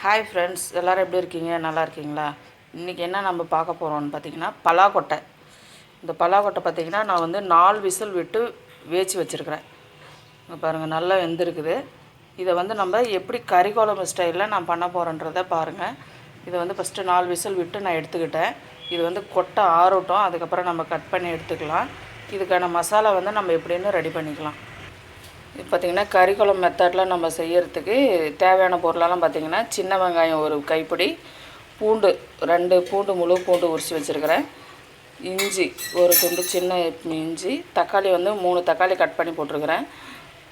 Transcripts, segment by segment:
Hi friends எல்லோரும் எப்படி இருக்கீங்க? நல்லா இருக்கீங்களா? இன்றைக்கி என்ன நம்ம பார்க்க போகிறோம்னு பார்த்தீங்கன்னா பலாக்கொட்டை. இந்த பலாக்கொட்டை பார்த்தீங்கன்னா நான் வந்து நாலு விசில் விட்டு வேச்சு வச்சுருக்கிறேன். இங்கே பாருங்கள் நல்லா வெந்திருக்குது. இதை வந்து நம்ம எப்படி கறிக்குழம்பு ஸ்டைலில் நான் பண்ண போகிறேன்றதை பாருங்கள் இதை வந்து ஃபஸ்ட்டு நாலு விசில் விட்டு நான் எடுத்துக்கிட்டேன். இது வந்து கொட்டை ஆறட்டும். அதுக்கப்புறம் நம்ம கட் பண்ணி எடுத்துக்கலாம். இதுக்கான மசாலா வந்து நம்ம எப்படின்னு ரெடி பண்ணிக்கலாம். இப்போ பார்த்திங்கன்னா கறி குழம்பு மெத்தடில் நம்ம செய்கிறதுக்கு தேவையான பொருளெல்லாம் பார்த்திங்கன்னா சின்ன வெங்காயம் ஒரு கைப்பிடி பூண்டு ரெண்டு பூண்டு முழு பூண்டு உரித்து வச்சுருக்கிறேன். இஞ்சி ஒரு துண்டு சின்ன இஞ்சி தக்காளி வந்து மூணு தக்காளி கட் பண்ணி போட்டிருக்கிறேன்.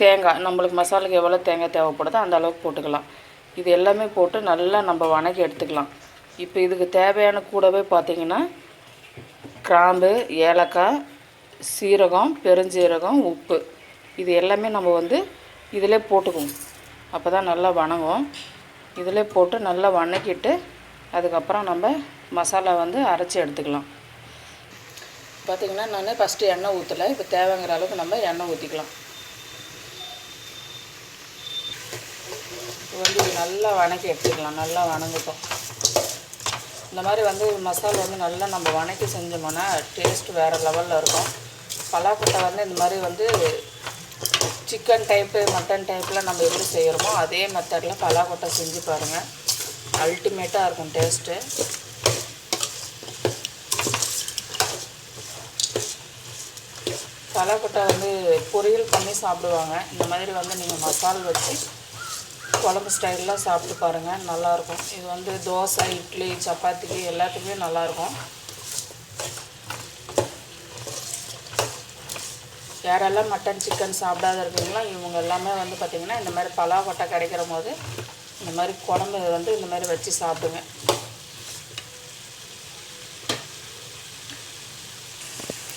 தேங்காய் நம்மளுக்கு மசாலுக்கு எவ்வளோ தேங்காய் தேவைப்படுதோ அந்த அளவுக்கு போட்டுக்கலாம். இது எல்லாமே போட்டு நல்லா நம்ம வணக்கி எடுத்துக்கலாம். இப்போ இதுக்கு தேவையான கூடவே பார்த்திங்கன்னா கிராம்பு ஏலக்காய் சீரகம் பெருஞ்சீரகம் உப்பு. இது எல்லாமே நம்ம வந்து இதிலே போட்டுக்குவோம். அப்போ தான் நல்லா வணங்கும். இதிலே போட்டு நல்லா வணக்கிட்டு அதுக்கப்புறம் நம்ம மசாலா வந்து அரைச்சி எடுத்துக்கலாம். பார்த்திங்கன்னா நான் ஃபஸ்ட்டு எண்ணெய் ஊற்றலை இப்போ தேவைங்கிற அளவுக்கு நம்ம எண்ணெய் ஊற்றிக்கலாம் வந்து நல்லா வணக்கி எடுத்துக்கலாம். நல்லா வணங்கட்டும். இந்த மாதிரி வந்து மசாலா வந்து நல்லா நம்ம வணக்கி செஞ்சோம்னா டேஸ்ட் வேறு லெவலில் இருக்கும். பலாக்கொட்டை வந்து இந்த மாதிரி வந்து சிக்கன் டைப்பு மட்டன் டைப்பில் நம்ம எப்படி செய்கிறோமோ அதே மெத்தடில் பலாக்கொட்டை செஞ்சு பாருங்கள் அல்டிமேட்டாக இருக்கும் டேஸ்ட்டு பலாக்கொட்டை வந்து பொரியல் பண்ணி சாப்பிடுவாங்க. இந்த மாதிரி வந்து நீங்கள் மசால் வச்சு குழம்பு ஸ்டைலில் சாப்பிட்டு பாருங்கள் நல்லாயிருக்கும் இது வந்து தோசை இட்லி சப்பாத்திக்கு எல்லாத்துக்குமே நல்லாயிருக்கும் யாரெல்லாம் மட்டன் சிக்கன் சாப்பிடாத இருக்கீங்களோ இவங்க எல்லாமே வந்து பார்த்திங்கன்னா இந்த மாதிரி பலாக்கொட்டை கிடைக்கிற போது இந்த மாதிரி குழம்பு வந்து இந்த மாதிரி வச்சு சாப்பிடுங்க.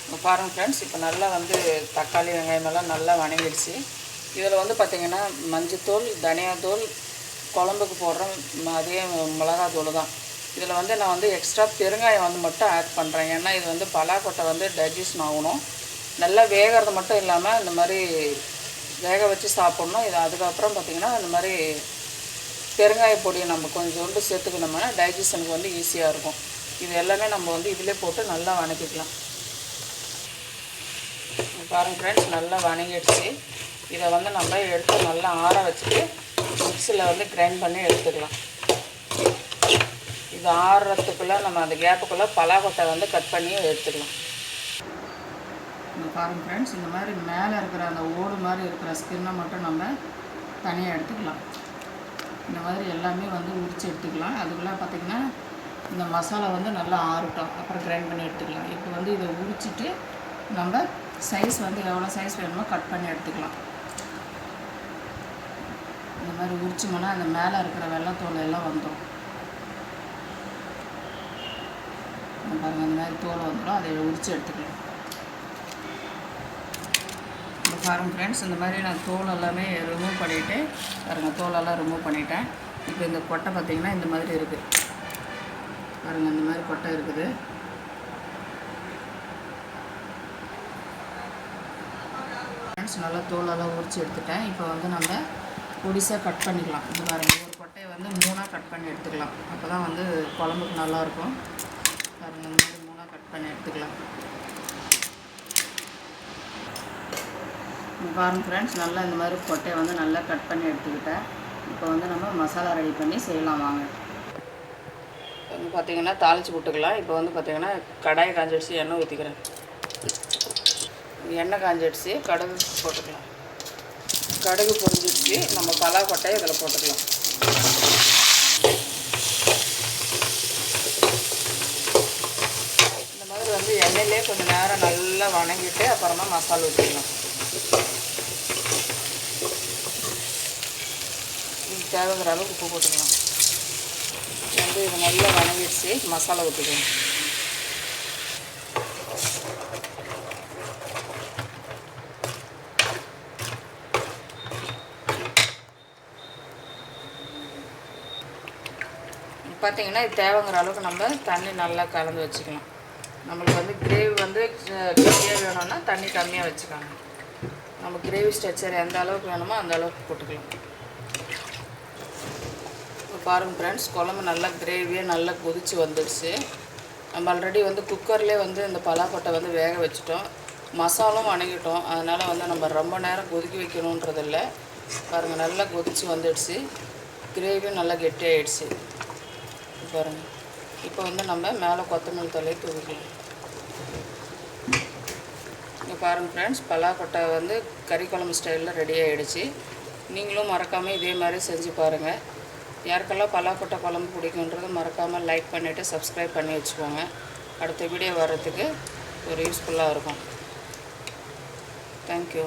இப்போ பாருங்கள் ஃப்ரெண்ட்ஸ் இப்போ நல்லா வந்து தக்காளி வெங்காயமெல்லாம் நல்லா வணங்கிடுச்சு. இதில் வந்து பார்த்திங்கன்னா மஞ்சத்தூள் தனியாத்தூள் குழம்புக்கு போடுற அதே மிளகாத்தூள் தான். இதில் வந்து நான் வந்து எக்ஸ்ட்ரா பெருங்காயம் வந்து மட்டும் ஆட் பண்ணுறேன் ஏன்னா இது வந்து பலாக்கொட்டை வந்து டைஜஷன் ஆகணும். நல்லா வேகிறது மட்டும் இல்லாமல் இந்த மாதிரி வேக வச்சு சாப்பிட்ணும். இது அதுக்கப்புறம் பார்த்திங்கன்னா இந்த மாதிரி பெருங்காய பொடியை நம்ம கொஞ்சோண்டு சேர்த்துக்கணும்னா டைஜஷனுக்கு வந்து ஈஸியாக இருக்கும். இது எல்லாமே நம்ம வந்து இதிலே போட்டு நல்லா வணக்கிக்கலாம். பாருங்கள் ஃப்ரெண்ட்ஸ் நல்லா வணங்கிடுச்சு. இதை வந்து நம்ம எடுத்து நல்லா ஆற வச்சுட்டு மிக்சியில் வந்து கிரைண்ட் பண்ணி எடுத்துக்கலாம். இது ஆறுறதுக்குள்ளே நம்ம அந்த கேப்புக்குள்ளே பலாக்கொட்டை வந்து கட் பண்ணி எடுத்துக்கலாம். இந்த பாருங்கள் ஃப்ரெண்ட்ஸ் இந்த மாதிரி மேலே இருக்கிற அந்த ஓடு மாதிரி இருக்கிற ஸ்கின்னை மட்டும் நம்ம தனியாக எடுத்துக்கலாம். இந்த மாதிரி எல்லாமே வந்து உரித்து எடுத்துக்கலாம். அதுக்குள்ளே பார்த்திங்கன்னா இந்த மசாலா வந்து நல்லா ஆறட்டும். அப்புறம் கிரைண்ட் பண்ணி எடுத்துக்கலாம். இப்போ வந்து இதை உரிச்சிட்டு நம்ம சைஸ் வந்து எவ்வளோ சைஸ் வேணுமோ கட் பண்ணி எடுத்துக்கலாம். இந்த மாதிரி உரிச்சோம்னா அந்த மேலே இருக்கிற வெள்ளத்தோலை எல்லாம் வந்துடும் பாருங்கள் இந்த மாதிரி தோல் வந்துடும் அதை உரித்து எடுத்துக்கலாம் இந்த பாருங்கள் ஃப்ரெண்ட்ஸ் இந்த மாதிரி நான் தோல் எல்லாமே ரிமூவ் பண்ணிவிட்டு பாருங்கள் தோலெல்லாம் ரிமூவ் பண்ணிட்டேன். இப்போ இந்த கொட்டை பார்த்திங்கன்னா இந்த மாதிரி இருக்குது பாருங்கள் இந்த மாதிரி கொட்டை இருக்குது. ஃப்ரெண்ட்ஸ் நல்லா தோலெல்லாம் உரித்து எடுத்துட்டேன். இப்போ வந்து நம்ம பொடிசாக கட் பண்ணிக்கலாம். இது பாருங்கள் ஒரு கொட்டையை வந்து மூணாக கட் பண்ணி எடுத்துக்கலாம். அப்போ தான் வந்து குழம்புக்கு நல்லாயிருக்கும் பாருங்கள் இந்த மாதிரி மூணாக கட் பண்ணி எடுத்துக்கலாம். பாருங்க ஃப்ரெண்ட்ஸ் நல்லா இந்த மாதிரி கொட்டையை வந்து நல்லா கட் பண்ணி எடுத்துக்கிட்டேன். இப்போ வந்து நம்ம மசாலா ரெடி பண்ணி செய்யலாம் வாங்க. வந்து பார்த்திங்கன்னா தாளித்து விட்டுக்கலாம் இப்போ வந்து பார்த்திங்கன்னா கடாயை காஞ்சிடுச்சு எண்ணெய் ஊற்றிக்கிறேன் எண்ணெய் காஞ்சிடுச்சு கடுகு போட்டுக்கலாம். கடுகு பொரிஞ்சிடுச்சு நம்ம பலா கொட்டையை இதில் போட்டுக்கலாம். இந்த மாதிரி வந்து எண்ணெயிலே கொஞ்சம் நேரம் நல்லா வணங்கிட்டு அப்புறமா மசாலா ஊற்றிக்கலாம் தேவைங்கிற அளவுக்கு உப்பு போட்டுக்கலாம். வந்து இது நல்லா வணங்கிடுச்சு மசாலா ஊற்றிக்கணும் பார்த்திங்கன்னா இது தேவைங்கிற அளவுக்கு நம்ம தண்ணி நல்லா கலந்து வச்சுக்கலாம். நம்மளுக்கு வந்து கிரேவி வந்து கம்மியாக வேணும்னா தண்ணி கம்மியாக வச்சுக்கலாம் நம்ம கிரேவி ஸ்ட்ரக்சர் எந்த அளவுக்கு வேணுமோ அந்த அளவுக்கு போட்டுக்கலாம். பாருங்கள் ஃப்ரெண்ட்ஸ் குழம்பு நல்லா கிரேவியாக நல்லா கொதித்து வந்துடுச்சு. நம்ம ஆல்ரெடி வந்து குக்கர்லேயே வந்து இந்த பலாக்கொட்டை வந்து வேக வச்சுட்டோம். மசாலும் வணங்கிட்டோம். அதனால் வந்து நம்ம ரொம்ப நேரம் கொதிக்க வைக்கணுன்றதில்ல. பாருங்கள் நல்லா கொதிச்சு வந்துடுச்சு. கிரேவியும் நல்லா கெட்டியாயிடுச்சு. பாருங்கள் இப்போ வந்து நம்ம மேலே கொத்தமல்லி தலையை தூவிக்கலாம். இங்கே பாருங்கள் ஃப்ரெண்ட்ஸ் பலாக்கொட்டை வந்து கறி குழம்பு ஸ்டைலில் ரெடி ஆகிடுச்சு நீங்களும் மறக்காமல் இதே மாதிரி செஞ்சு பாருங்கள் யாருக்கெல்லாம் பலாக்கொட்டை குழம்பு பிடிக்குன்றது மறக்காமல் லைக் பண்ணிவிட்டு சப்ஸ்கிரைப் பண்ணி வச்சுக்கோங்க. அடுத்த வீடியோ வர்றதுக்கு ஒரு யூஸ்ஃபுல்லாக இருக்கும். தேங்க்யூ